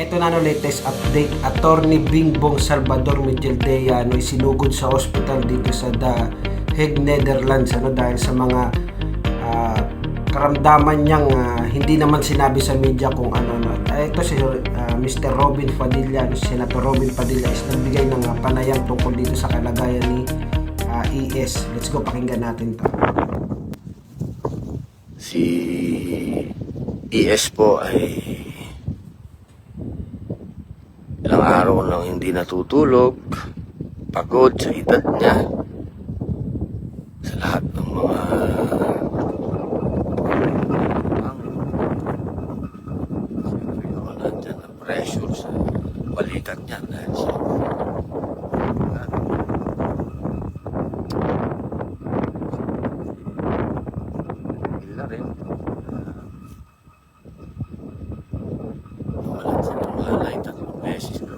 Ito na no latest update. Attorney Bingbong Salvador Migueldea ano, isinugod sa hospital dito sa The Hague, Netherlands ano, dahil sa mga ah, karamdaman niyang ah, hindi naman sinabi sa media kung ano. No. Ah, ito si ah, Mr. Robin Padilla, ano, Senator Robin Padilla is nagbigay ng ah, panayam tungkol dito sa kalagayan ni ah, ES. Let's go, pakinggan natin to. Si ES po ay ilang araw nang hindi natutulog, pagod sa edad niya, sa lahat ng mga ang nandyan na pressure sa balikat niya dahil sa Ila rin. Wala sa tumalay tatlong beses na.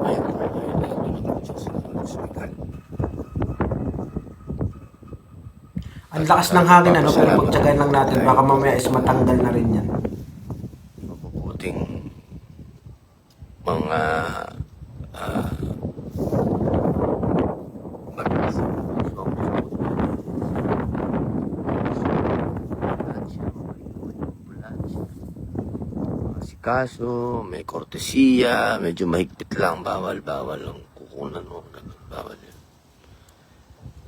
Mayroon na kayo na dumating siya sa ospital. Ang lakas ng hangin ano, pero pagtsagan lang natin, baka mamaya is matanggal na rin yan. mabubuting mga ah, mag- Kaso, may kortesiya, medyo mahigpit lang, bawal, bawal ang kukunan mo.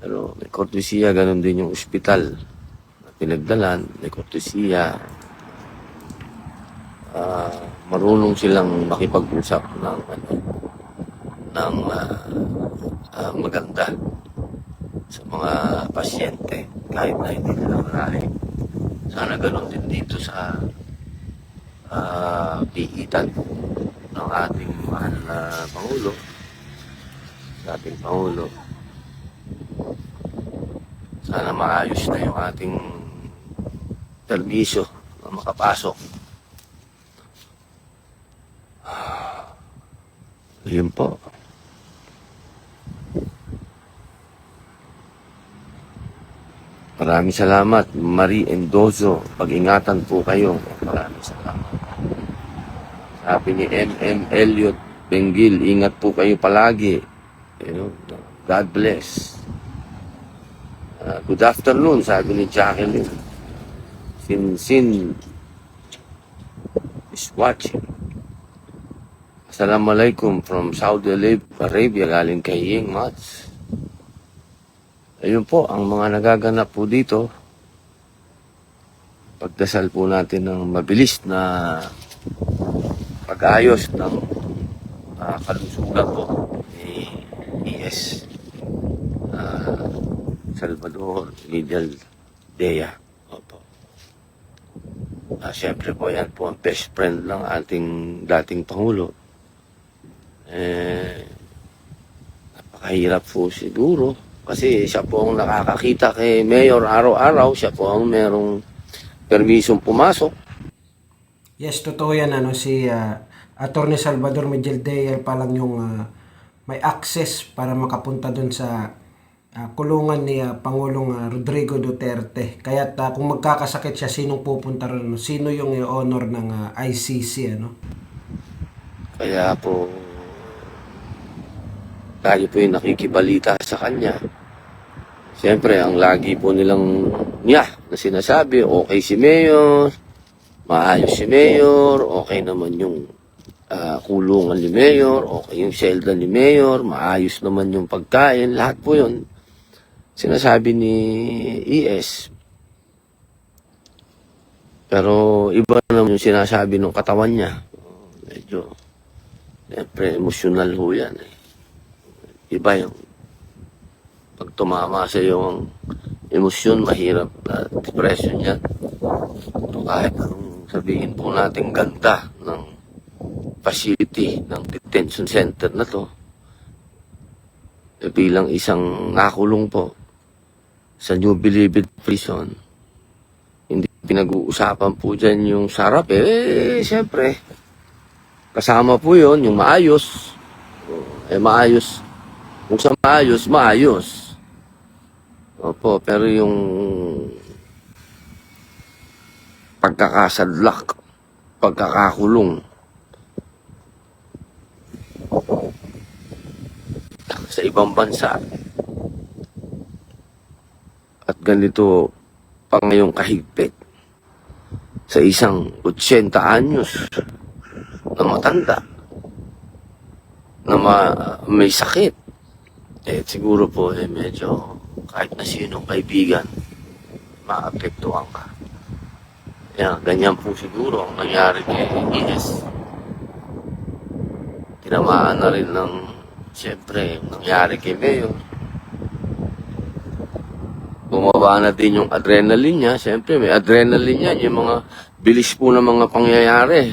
Pero may kortesiya, ganun din yung ospital na pinagdalan, may kortesiya, ah, marunong silang makipag-usap ng ano, ng ah, ah, maganda sa mga pasyente kahit na hindi nila marami. Sana ganun din dito sa ah, piitan ng ating mahal na Pangulo, sa ating Pangulo. Sana maayos na yung ating permiso na makapasok Yun po. Maraming salamat, Marie Endozo. Pag-ingatan po kayo. Maraming salamat. Sabi ni M.M. Elliot Benggil, ingat po kayo palagi. You know, God bless. Ah, good afternoon, sabi ni Jacqueline. Sin Sin is watching. Assalamualaikum from Saudi Arabia galing kay Ying Mats. Ayun po ang mga nagaganap po dito. Pagdasal po natin ng mabilis na pag-ayos ng ah, kalusugan po ni ES ah, Salvador Miguel Dea. Opo. Ah, Siyempre po yan po ang best friend ng ating dating Pangulo eh, napakahirap po siguro. Kasi siya po ang nakakakita kay Mayor araw-araw. Siya po ang merong permisong pumasok. Yes, totoo yan. Ano, si ah, Attorney Salvador Migueldea pa lang yung ah, may access para makapunta dun sa ah, kulungan ni ah, Pangulong ah, Rodrigo Duterte. Kaya kung magkakasakit siya, sinong pupunta ron? Sino yung i-honor ng ah, ICC? Ano? Kaya po, tayo po yung nakikibalita sa kanya. Siyempre, ang lagi po nilang niya na sinasabi, okay si Mayor, maayos si Mayor, okay naman yung ah, kulungan ni Mayor, okay yung selda ni Mayor, maayos naman yung pagkain, lahat po yun. Sinasabi ni ES. Pero iba naman yung sinasabi ng katawan niya. Medyo, siyempre, emosyonal ho yan. Eh. Iba yung pag tumama sa iyo ang emosyon, mahirap na depression yan. So, kahit anong sabihin po natin ganda ng facility ng detention center na to, eh, bilang isang nakulong po sa New Bilibid Prison, hindi pinag-uusapan po dyan yung sarap. Eh, siyempre, kasama po yon yung maayos. Eh, maayos. Kung sa maayos, maayos. Opo, pero yung pagkakasadlak, pagkakakulong. Sa ibang bansa. Ganito pa ngayong kahigpit sa isang 80 anyos na matanda na ma- may sakit. Eh, siguro po, eh, medyo kahit na sinong kaibigan, maapektuhan ka. Kaya, ganyan po siguro ang nangyari kay ES. Tinamaan na rin ng, siyempre, nangyari kay Mayo. Bumaba na din yung adrenaline niya. Siyempre, may adrenaline yan. Yung mga bilis po ng mga pangyayari.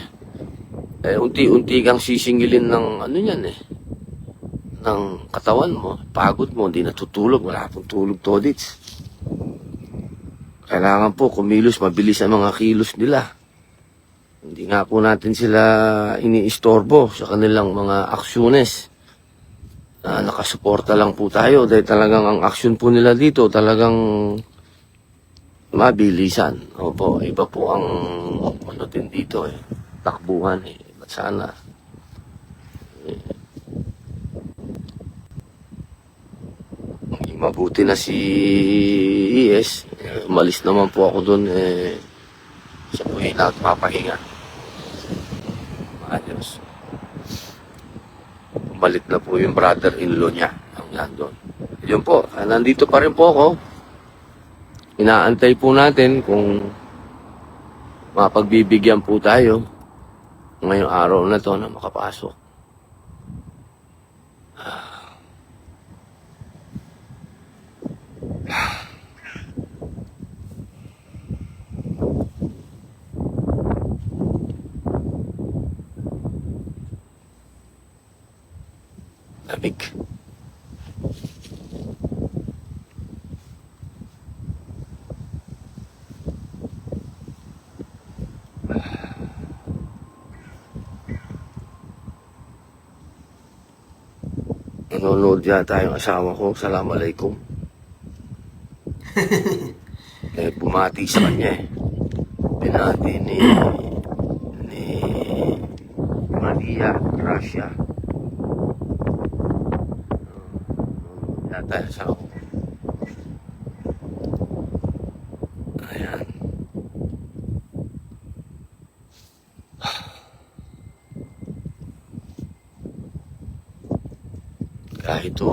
Eh, unti-unti kang sisingilin ng ano yan eh. Ng katawan mo. Pagod mo, hindi natutulog. Wala pong tulog todits. Kailangan po kumilos, mabilis ang mga kilos nila. Hindi nga po natin sila iniistorbo sa kanilang mga aksyones. Na nakasuporta lang po tayo dahil talagang ang aksyon po nila dito talagang mabilisan. Opo, iba po ang ano din dito eh. Takbuhan eh. Ba't sana eh, mabuti na si ES. Eh, umalis naman po ako doon eh. Siya po yung nagpapahinga. Ayos. Balik na po yung brother-in-law niya. Ang nandun. Yun po. ah, Nandito pa rin po ako. Inaantay po natin kung mapagbibigyan po tayo ngayong araw na to na makapasok. Lamig. Nanonood yata yung asawa ko. Assalamualaikum. eh, bumati sa kanya eh. Binati ni ni Maria Gracia. Yata yung asawa ko. Ayan. Kahit o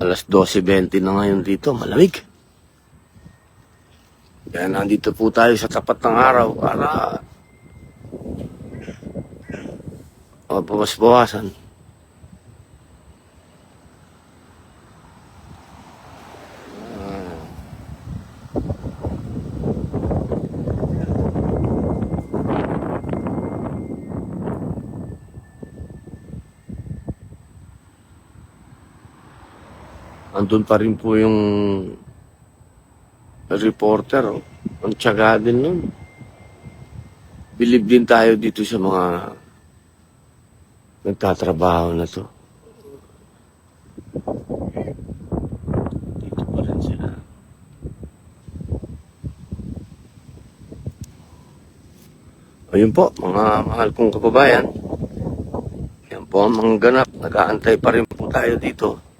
alas 12.20 na ngayon dito, malamig. Kaya nandito po tayo sa tapat ng araw para mabawas-bawasan. Andun pa rin po yung reporter. Oh. Ang tiyaga din nun. Bilib din tayo dito sa mga nagtatrabaho na to. Dito pa rin sila. Ayun po, mga mahal kong kababayan. Yan po ang mga ganap. Nag-aantay pa rin po tayo dito.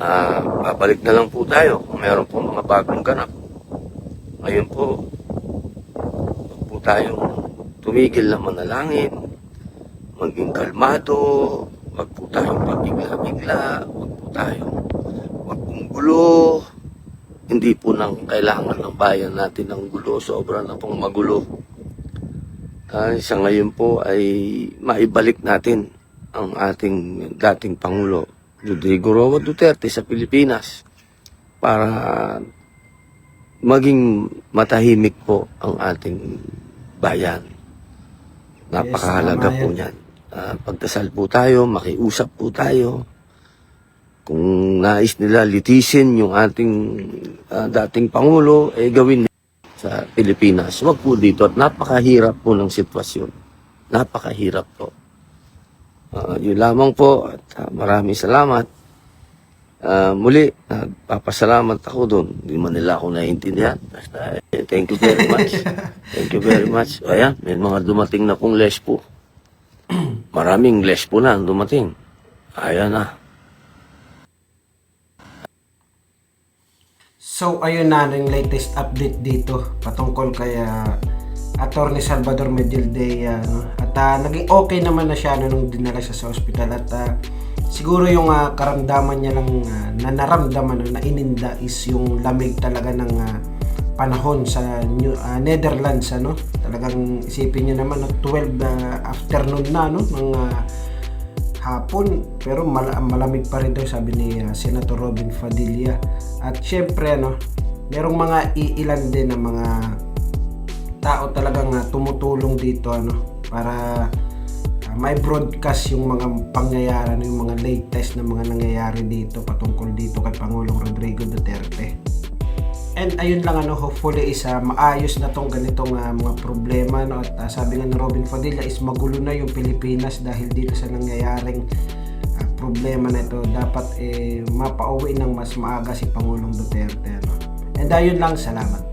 Ah, babalik na lang po tayo kung meron po mga bagong ganap. Ngayon po, huwag po tayong tumigil na manalangin, maging kalmado, huwag po tayong pabigla-bigla, huwag po tayong huwag pong gulo. Hindi po nang kailangan ng bayan natin ng gulo, sobra na pong magulo. Ah, sa ngayon po ay maibalik natin ang ating dating Pangulo Rodrigo Roa Duterte sa Pilipinas para maging matahimik po ang ating bayan. Napakahalaga Yes, po yan. niyan. Ah, pagdasal po tayo, makiusap po tayo. Kung nais nila litisin yung ating ah, dating Pangulo, eh gawin sa Pilipinas. Huwag po dito at napakahirap po ng sitwasyon. Napakahirap po. Ah, yun lamang po at ah, maraming salamat. Ah, muli, nagpapasalamat ako doon. Hindi man nila ako naiintindihan. Basta, eh, thank you very much. thank you very much. Ayan, may mga dumating na pong lespo. Maraming lespo na ang dumating. Ayan na. So, ayun na yung latest update dito patungkol kay ah, Attorney Salvador Medildea. No? At ah, naging okay naman na siya no, nung dinala siya sa ospital. At ah, siguro yung ah, karamdaman niya lang ah, na naramdaman no, na ininda is yung lamig talaga ng ah, panahon sa New, ah, Netherlands. Ano? Talagang isipin niyo naman, no, 12 ah, afternoon na no, ng ah, hapon pero mal- malamig pa rin daw sabi ni uh, Senator Robin Padilla at syempre ano merong mga iilan din na mga tao talagang uh, tumutulong dito ano para uh, may broadcast yung mga pangyayari ano, yung mga latest na mga nangyayari dito patungkol dito kay Pangulong Rodrigo Duterte And ayun lang ano, hopefully is ah, maayos na tong ganitong ah, mga problema no at ah, sabi nga ni Robin Padilla is magulo na yung Pilipinas dahil dito sa nangyayaring problema na ito dapat eh mapauwi ng mas maaga si Pangulong Duterte no. And ayun lang, salamat.